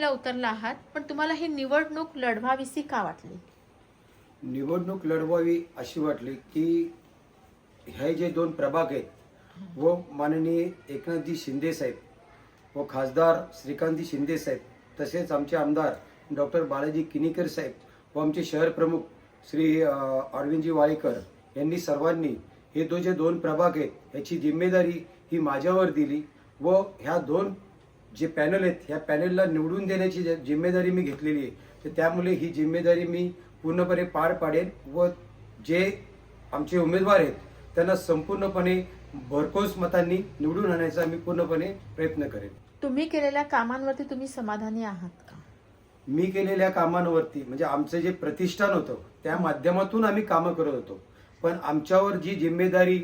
उतरला आहात पण तुम्हाला ही निवडणूक लढवावीसी का वाटली? निवडणूक लढवावी अशी वाटली की हे जे दोन प्रभाग आहेत व माननीय एकनाथजी शिंदे साहेब व खासदार श्रीकांतजी शिंदे साहेब तसेच आमचे आमदार डॉक्टर बालाजी किनीकर साहेब व आमचे शहर प्रमुख श्री अरविंदजी वाळेकर यांनी सर्वांनी हे दो जे दोन प्रभाग आहेत याची जिम्मेदारी ही माझ्यावर दिली व ह्या दोन जे पॅनल आहेत ह्या पॅनलला निवडून देण्याची जिम्मेदारी मी घेतलेली आहे तर त्यामुळे ही जिम्मेदारी मी पूर्णपणे पार पाडेन व जे आमचे उमेदवार आहेत त्यांना संपूर्णपणे भरघोस मतांनी निवडून आणायचा मी पूर्णपणे प्रयत्न करेन. तुम्ही केलेल्या कामांवरती तुम्ही समाधानी आहात का? मी केलेल्या कामांवरती म्हणजे आमचं जे प्रतिष्ठान होतं त्या माध्यमातून आम्ही कामं करत होतो. पण आमच्यावर जी जिम्मेदारी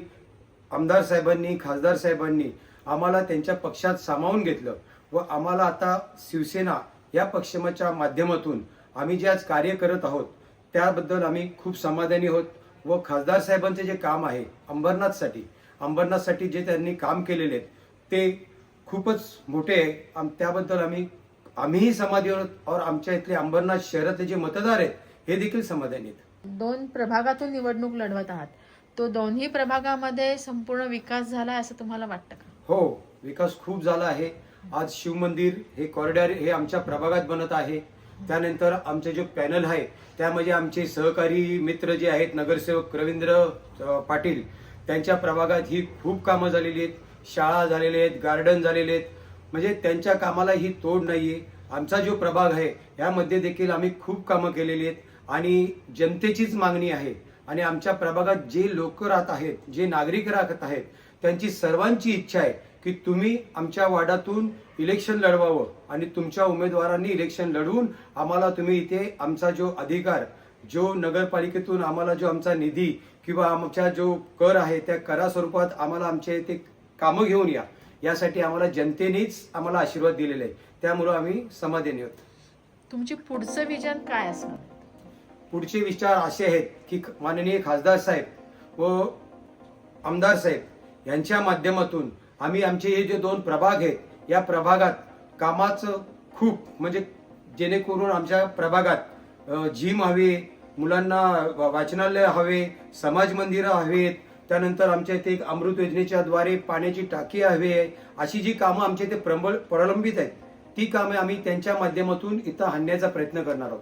आमदार साहेबांनी खासदार साहेबांनी आम्हाला त्यांच्या पक्षात सामावून घेतलं व आम्हाला आता शिवसेना या पक्षाच्या माध्यमातून आम्ही जे आज कार्य करत आहोत त्याबद्दल आम्ही खूप समाधानी आहोत व खासदार साहेबांचे जे काम आहे अंबरनाथसाठी अंबरनाथसाठी जे त्यांनी काम केलेले आहेत ते खूपच मोठे आहे. आम- त्याबद्दल आम्ही आम्हीही समाधानी आहोत और आमच्या इथले अंबरनाथ शहरातले जे मतदार आहेत हे देखील समाधानी आहेत. दोन प्रभागातून निवडणूक लढवत आहात. तो दोन्ही प्रभागामध्ये संपूर्ण विकास झाला असं तुम्हाला वाटतं का? हो विकास खूप झाला आहे. आज शिवमंदिर हे कॉरिडॉर हे आमच्या प्रभागात बनत आहे. त्यानंतर आमचे जे पॅनल आहे त्यामध्ये आमचे सहकारी मित्र जे आहेत नगरसेवक रवींद्र पाटील त्यांच्या प्रभागात ही खूप कामं झालेली आहेत. शाळा झालेल्या आहेत गार्डन झालेले आहेत. म्हणजे त्यांच्या कामाला ही तोड नाही आहे आमचा जो प्रभाग आहे यामध्ये देखील आम्ही खूप कामं केलेली आहेत. आणि जनतेचीच मागणी आहे. आणि आमच्या प्रभागात जे लोक राहत आहेत जे नागरिक राहत आहेत त्यांची सर्वांची इच्छा आहे की तुम्ही आमच्या वार्डातून इलेक्शन लढवावं आणि तुमच्या उमेदवारांनी इलेक्शन लढवून आम्हाला तुम्ही इथे आमचा जो अधिकार जो नगरपालिकेतून आम्हाला जो आमचा निधी किंवा आमच्या जो कर आहे त्या करा स्वरूपात आम्हाला आमच्या इथे कामं घेऊन या. यासाठी आम्हाला जनतेनेच आम्हाला आशीर्वाद दिलेला आहे त्यामुळं आम्ही समाधानी आहोत. तुमची पुढचं विजन काय असणार? पुढचे विचार असे आहेत की माननीय खासदार साहेब व आमदार साहेब यांच्या माध्यमातून आम्ही आमचे हे जे दोन प्रभाग आहेत या प्रभागात कामाचं खूप म्हणजे जेणेकरून आमच्या प्रभागात जिम हवे मुलांना वाचनालय हवे समाज मंदिरं हवेत त्यानंतर आमच्या इथे एक अमृत योजनेच्या द्वारे पाण्याची टाकी हवी आहे अशी जी कामं आमच्या इथे प्रबळ प्रलंबित आहेत ती कामे आम्ही त्यांच्या माध्यमातून इथं आणण्याचा प्रयत्न करणार आहोत.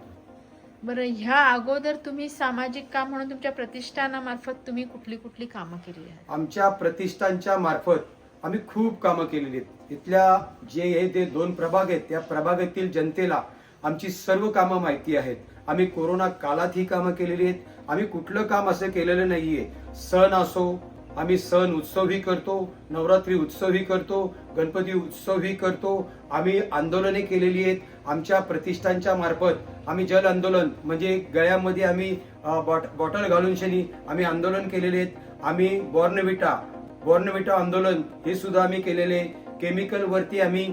बरं ह्या अगोदर तुम्ही सामाजिक काम म्हणून तुमच्या प्रतिष्ठानामार्फत तुम्ही कुठली कुठली कामं केली आहेत? आमच्या प्रतिष्ठानच्या मार्फत आम्ही खूप कामं केलेली आहेत. इथल्या जे हे ते दोन प्रभाग आहेत त्या प्रभागातील जनतेला आमची सर्व कामं माहिती आहेत. आम्ही कोरोना काळात ही कामं केलेली आहेत. आम्ही कुठलं काम असं केलेलं नाहीये. सण असो आम्ही सण उत्सवही करतो नवरात्री उत्सवही करतो गणपती उत्सवही करतो. आम्ही आंदोलने केलेली आहेत. आमच्या प्रतिष्ठानच्या मार्फत आम्ही जल आंदोलन म्हणजे गळ्यामध्ये आम्ही बॉट बॉटल घालून शनी आम्ही आंदोलन केलेले आहेत. आम्ही बॉर्नविटा बॉर्नविटा आंदोलन हे सुद्धा आम्ही केलेले. केमिकल वरती आम्ही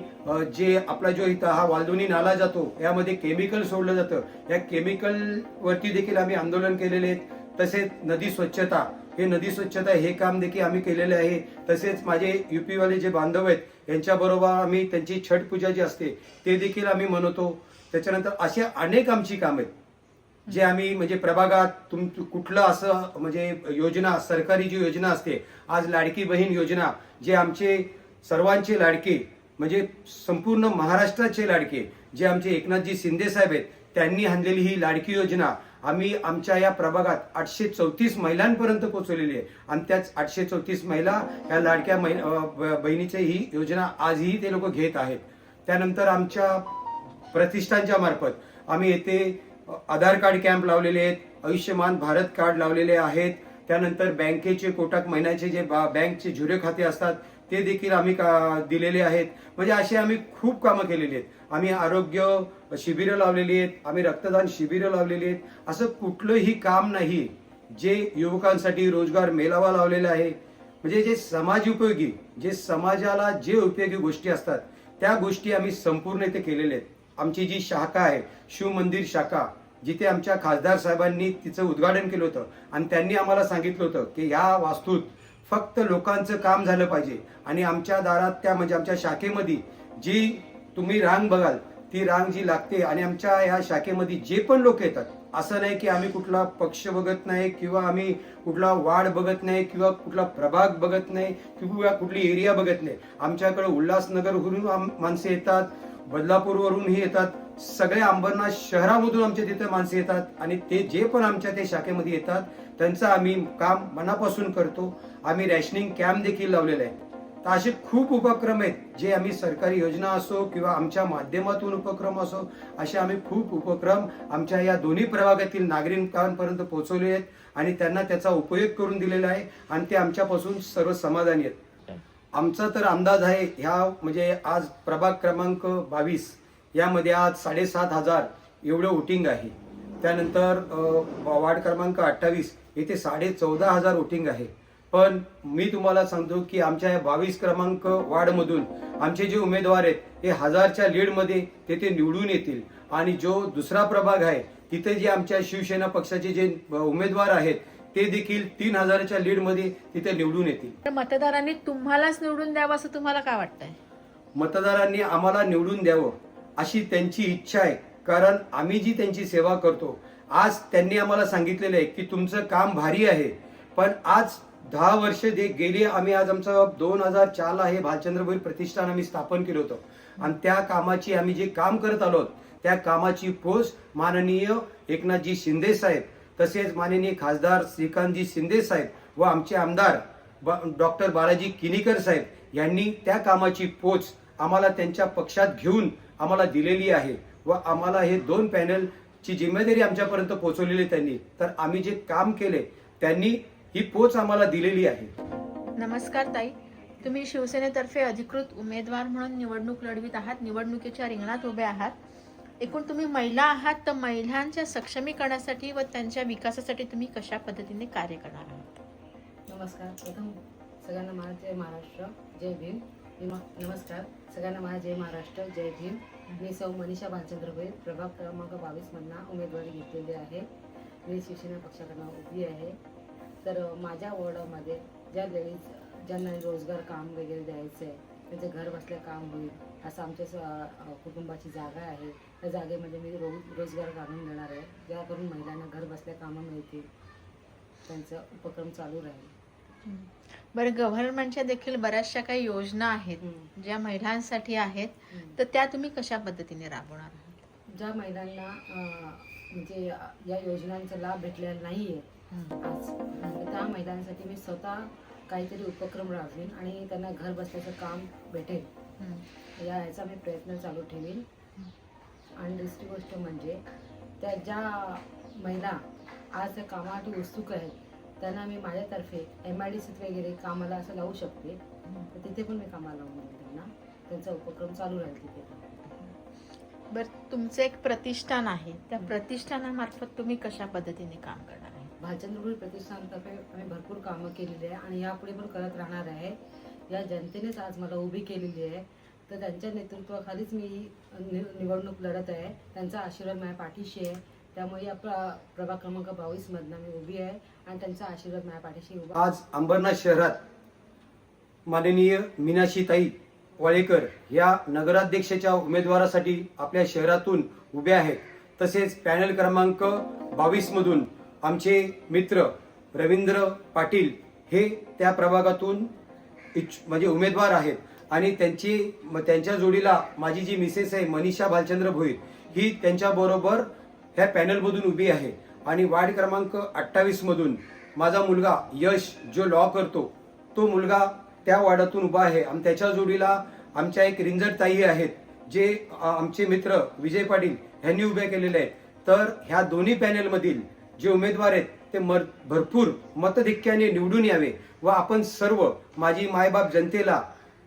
जे आपला जो इथं हा वालदुनी नाला जातो यामध्ये केमिकल सोडलं जातं. या केमिकल वरती देखील आम्ही आंदोलन केलेले आहेत. तसेच नदी स्वच्छता हे नदी स्वच्छता हे काम देखील आम्ही केलेले आहे. तसेच माझे युपीवाले जे बांधव आहेत यांच्याबरोबर आम्ही त्यांची छठ पूजा जी असते ते देखील आम्ही म्हणतो. त्याच्यानंतर असे अनेक आमची कामं आहेत. जे आम्ही म्हणजे प्रभागात तुम कुठलं असं म्हणजे योजना सरकारी जी योजना असते आज लाडकी बहीण योजना जे आमचे सर्वांचे लाडके म्हणजे संपूर्ण महाराष्ट्राचे लाडके जे आमचे एकनाथजी शिंदे साहेब आहेत त्यांनी आणलेली ही लाडकी योजना आम्ही आमच्या या प्रभागात आठशे चौतीस महिलांपर्यंत पोहोचवलेली आहे. आणि त्याच आठशे चौतीस महिला या लाडक्या बहिणीचे ही योजना आजही ते लोक घेत आहेत. त्यानंतर आमच्या प्रतिष्ठानच्या मार्फत आम्ही येथे आधार कार्ड कॅम्प लावलेले आहेत आयुष्यमान भारत कार्ड लावलेले आहेत. त्यानंतर बँकेचे कोटक महिन्याचे जे बा- बँकचे झुरे खाते असतात ते देखील आम्ही का दिलेले आहेत. म्हणजे असे आम्ही खूप कामं केलेली आहेत. आम्ही आरोग्य शिबिरं लावलेली आहेत आम्ही रक्तदान शिबिरं लावलेली आहेत. असं कुठलंही काम नाही जे युवकांसाठी रोजगार मेळावा लावलेला आहे. म्हणजे जे समाज उपयोगी जे समाजाला जे उपयोगी गोष्टी असतात त्या गोष्टी आम्ही संपूर्ण इथे केलेल्या आहेत. आमची जी शाखा आहे शिव मंदिर शाखा जिथे आमच्या खासदार साहेबांनी तिचं उद्घाटन केलं होतं आणि त्यांनी आम्हाला सांगितलं होतं की ह्या वास्तूत फक्त लोकांचं काम झालं पाहिजे आणि आमच्या दारात त्या म्हणजे आमच्या शाखेमध्ये जी तुम्ही रांग बघाल ती रांग जी लागते आणि आमच्या ह्या शाखेमध्ये जे पण लोक येतात असं नाही की आम्ही कुठला पक्ष बघत नाही किंवा आम्ही कुठला वार्ड बघत नाही किंवा कुठला प्रभाग बघत नाही किंवा कुठली एरिया बघत नाही. आमच्याकडे उल्हासनगरवरून माणसं येतात बदलापूरवरूनही येतात. सगळे अंबरनाथ शहरामधून आमच्या तिथे माणसं येतात आणि ते जे पण आमच्या ते शाखेमध्ये येतात त्यांचं आम्ही काम मनापासून करतो. आम्ही रॅशनिंग कॅम्प देखील लावलेले आहेत. तर असे खूप उपक्रम आहेत जे आम्ही सरकारी योजना असो किंवा आमच्या माध्यमातून उपक्रम असो असे आम्ही खूप उपक्रम आमच्या या दोन्ही प्रभागातील नागरिकांपर्यंत पोहोचवले आहेत आणि त्यांना त्याचा उपयोग करून दिलेला आहे आणि ते आमच्यापासून सर्व समाधानी आहेत. आमचा तर अंदाज आहे ह्या म्हणजे आज प्रभाग क्रमांक बावीस यामध्ये आज साडेसात हजार एवढं वोटिंग आहे. त्यानंतर वार्ड क्रमांक अठ्ठावीस येथे साडे चौदा हजार वोटिंग आहे. पण मी तुम्हाला सांगतो की आमच्या या बावीस क्रमांक वार्डमधून आमचे जे उमेदवार आहेत हे हजारच्या लीडमध्ये तेथे निवडून येतील. आणि जो दुसरा प्रभाग आहे तिथे जे आमच्या शिवसेना पक्षाचे जे उमेदवार आहेत ते देखील तीन हजाराच्या लीडमध्ये तिथे निवडून येतील. तर मतदारांनी तुम्हालाच निवडून द्यावं असं तुम्हाला काय वाटतंय? मतदारांनी आम्हाला निवडून द्यावं अशी त्यांची इच्छा आहे. कारण आम्ही जी त्यांची सेवा करतो आज त्यांनी आम्हाला सांगितलेलं आहे की तुमचं काम भारी आहे. पण आज दहा वर्ष दे गेली आम्ही आज आमचं दोन हजार चारला हे भालचंद्र भोईर प्रतिष्ठान आम्ही स्थापन केलं होतं. आणि त्या कामाची आम्ही जे काम करत आलो त्या कामाची पोच माननीय एकनाथजी शिंदे साहेब तसेच माननीय खासदार श्रीकांतजी शिंदे साहेब व आमचे आमदार डॉक्टर बालाजी किनीकर साहेब यांनी त्या कामाची पोच आम्हाला त्यांच्या पक्षात घेऊन आम्हाला दिलेली आहे व आम्हाला हे दोन पॅनलची जिम्मेदारी आमच्यापर्यंत पोहोचवलेली त्यांनी. तर आम्ही जे काम केले त्यांनी ही पोच आम्हाला दिलेली आहे. नमस्कार ताई. तुम्ही शिवसेनेतर्फे अधिकृत उमेदवार म्हणून निवडणूक लढवित आहात. निवडणुकीच्या रिंगणात उभे आहात. एकूण तुम्ही महिला आहात तर महिलांच्या सक्षमीकरणासाठी व त्यांच्या विकासासाठी तुम्ही कशा पद्धतीने कार्य करणार आहात? नमस्कार. प्रथम सगळ्यांना माझा जय महाराष्ट्र. जय भीम. नमस्कार. सगळ्यांना माझा जय महाराष्ट्र. जय भीम. मी सौ मनीषा भालचंद्र भोईर प्रभाग क्रमांक बावीसमधनं उमेदवारी घेतलेली आहे. मी शिवसेना पक्षाकडनं उभी आहे. तर माझ्या वॉर्डामध्ये ज्या लेडीज ज्यांना रोजगार काम वगैरे द्यायचं आहे त्यांचं घर बसल्या काम होईल असं आमच्या कुटुंबाची जागा आहे. त्या जागेमध्ये मी रोज रोजगार काढून देणार आहे. ज्याकरून महिलांना घर बसल्या कामं मिळतील. त्यांचा उपक्रम चालू राहील. बरं गव्हर्नमेंटच्या देखील बऱ्याचशा काही योजना आहेत. ज्या महिलांसाठी आहेत. तर त्या तुम्ही कशा पद्धतीने राबवणार आहात? ज्या महिलांना म्हणजे या योजनांचा लाभ भेटलेला नाही आहे. आज त्या महिलांसाठी मी स्वतः काहीतरी उपक्रम राबवीन आणि त्यांना घर बसल्याचं काम भेटेल. या याचा मी प्रयत्न चालू ठेवीन. आणि दुसरी गोष्ट म्हणजे त्या ज्या महिला आज त्या कामासाठी उत्सुक आहेत त्यांना मी माझ्यातर्फे एम आय डी सीत वगैरे कामाला असं लावू शकते. तर तिथे पण मी कामाला लावून देईन त्यांना. त्यांचा उपक्रम चालू राहील तिथे बरं तुमचं एक प्रतिष्ठान आहे. त्या प्रतिष्ठानामार्फत तुम्ही कशा पद्धतीने काम करणार? भालचंद्रपूर प्रतिष्ठानतर्फे आम्ही भरपूर कामं केलेली आहे आणि यापुढे पण करत राहणार आहे. या जनतेनेच आज मला उभी केलेली आहे. तर त्यांच्या नेतृत्वाखालीच मी ही नि- निवडणूक लढत आहे. त्यांचा आशीर्वाद माझ्या पाठीशी आहे. त्यामुळे या प्र प्रभाग क्रमांक बावीसमधनं मी उभी आहे आणि त्यांचा आशीर्वाद माझ्या पाठीशी उभा आज अंबरनाथ शहरात माननीय मीनाशीताई वाळेकर या नगराध्यक्षाच्या उमेदवारासाठी आपल्या शहरातून उभ्या आहेत. तसेच पॅनल क्रमांक बावीसमधून आमचे मित्र रवींद्र पाटील हे त्या प्रभागातून इच्छ म्हणजे उमेदवार आहेत. आणि त्यांची म- त्यांच्या जोडीला माझी जी मिसेस आहे मनीषा भालचंद्र भोईर ही त्यांच्याबरोबर ह्या पॅनलमधून उभी आहे. आणि वार्ड क्रमांक अठ्ठावीसमधून माझा मुलगा यश जो लॉ करतो तो मुलगा त्या वार्डातून उभा आहे. आणि त्याच्या जोडीला आमच्या एक रिंजट ताई आहेत जे आमचे मित्र विजय पाटील ह्यांनी उभे केलेले आहेत. तर ह्या दोन्ही पॅनेलमधील जे उमेदवार आहेत ते मर भरपूर मतधिक्याने निवडून यावे व आपण सर्व माझी मायबाप जनतेला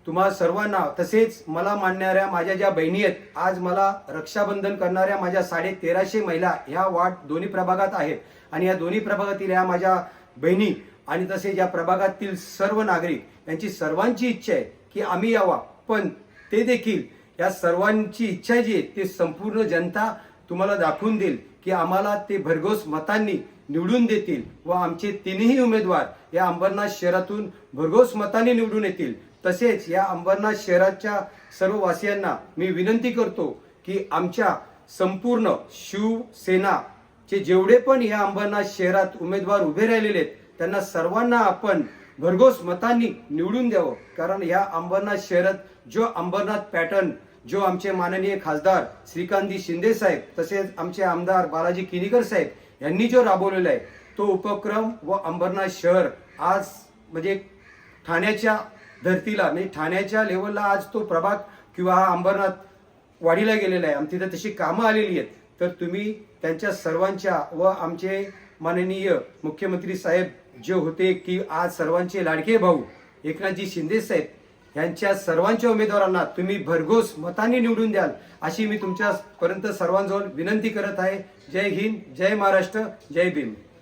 तुम्हा सर्वांना तसेच मला मानणाऱ्या माझ्या ज्या बहिणी आहेत आज मला रक्षाबंधन करणाऱ्या माझ्या साडे तेराशे महिला ह्या वाट दोन्ही प्रभागात आहेत. आणि या दोन्ही प्रभागातील ह्या माझ्या बहिणी आणि तसेच या प्रभागातील सर्व नागरिक यांची सर्वांची इच्छा आहे की आम्ही यावा. पण ते देखील या सर्वांची इच्छा जी आहे ती संपूर्ण जनता तुम्हाला दाखवून देईल. की आम्हाला ते भरघोस मतांनी निवडून देतील व आमचे तिन्ही उमेदवार या अंबरनाथ शहरातून भरघोस मतांनी निवडून येतील. तसेच या अंबरनाथ शहराच्या सर्व वासियांना मी विनंती करतो की आमच्या संपूर्ण शिवसेनाचे जेवढे पण या अंबरनाथ शहरात उमेदवार उभे राहिलेले आहेत त्यांना सर्वांना आपण भरघोस मतांनी निवडून द्यावं. कारण या अंबरनाथ शहरात जो अंबरनाथ पॅटर्न जो आमचे माननीय खासदार श्रीकांतजी शिंदे साहेब तसेच आमचे आमदार बालाजी किनीकर साहेब यांनी जो राबवलेला आहे तो उपक्रम व अंबरनाथ शहर आज म्हणजे ठाण्याच्या धर्तीला म्हणजे ठाण्याच्या लेवलला आज तो प्रभाग किंवा हा अंबरनाथ वाढीला गेलेला आहे. आम तिथे तशी कामं आलेली आहेत. तर तुम्ही त्यांच्या सर्वांच्या व आमचे माननीय मुख्यमंत्री साहेब जे होते की आज सर्वांचे लाडके भाऊ एकनाथजी शिंदे साहेब यांच्या सर्वांच्या उमेदवारांना तुम्ही भरघोस मतांनी निवडून द्याल अशी मी तुमच्यापर्यंत सर्वांजवळ विनंती करत आहे. जय हिंद जय महाराष्ट्र जय भीम.